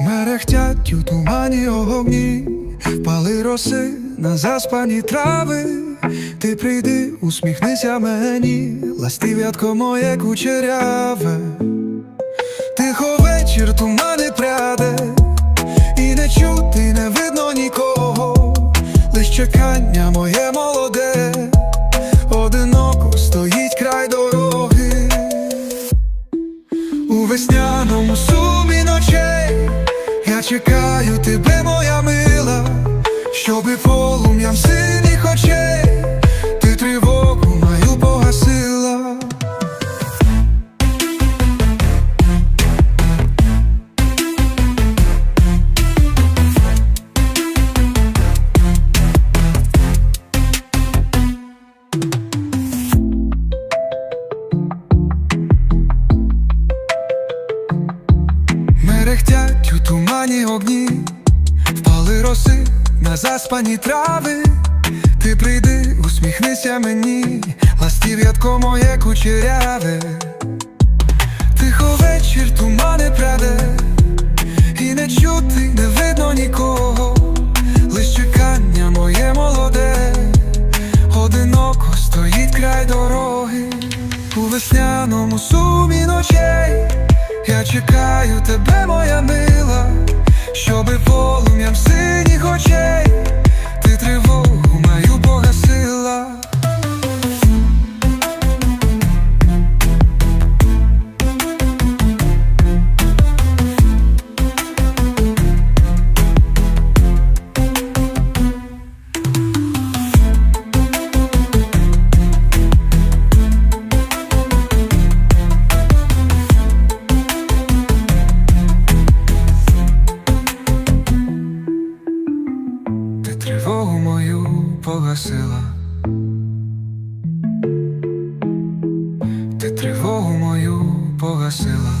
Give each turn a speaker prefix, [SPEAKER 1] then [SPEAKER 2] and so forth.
[SPEAKER 1] Мерехтять у тумані огні, впали роси на заспані трави. Ти прийди, усміхнися мені, ластів'ятко моє кучеряве. Тихо вечір тумани пряде, і не чути, не видно нікого, лиш чекання моє чекаю тебе, моя мила, щоби полум'ям синіх очей ти тривогу мою погасила. Огні, впали роси на заспані трави. Ти прийди, усміхнися мені, ластів'ятко моє кучеряве. Тихо вечір тумани пряде, і не чути, не видно нікого, лиш чекання моє молоде, одиноко стоїть край дороги, у весняному сумі ночей. Я чекаю тебе, моя мила, щоби полум'ям синіх погасила, ти тривогу мою погасила.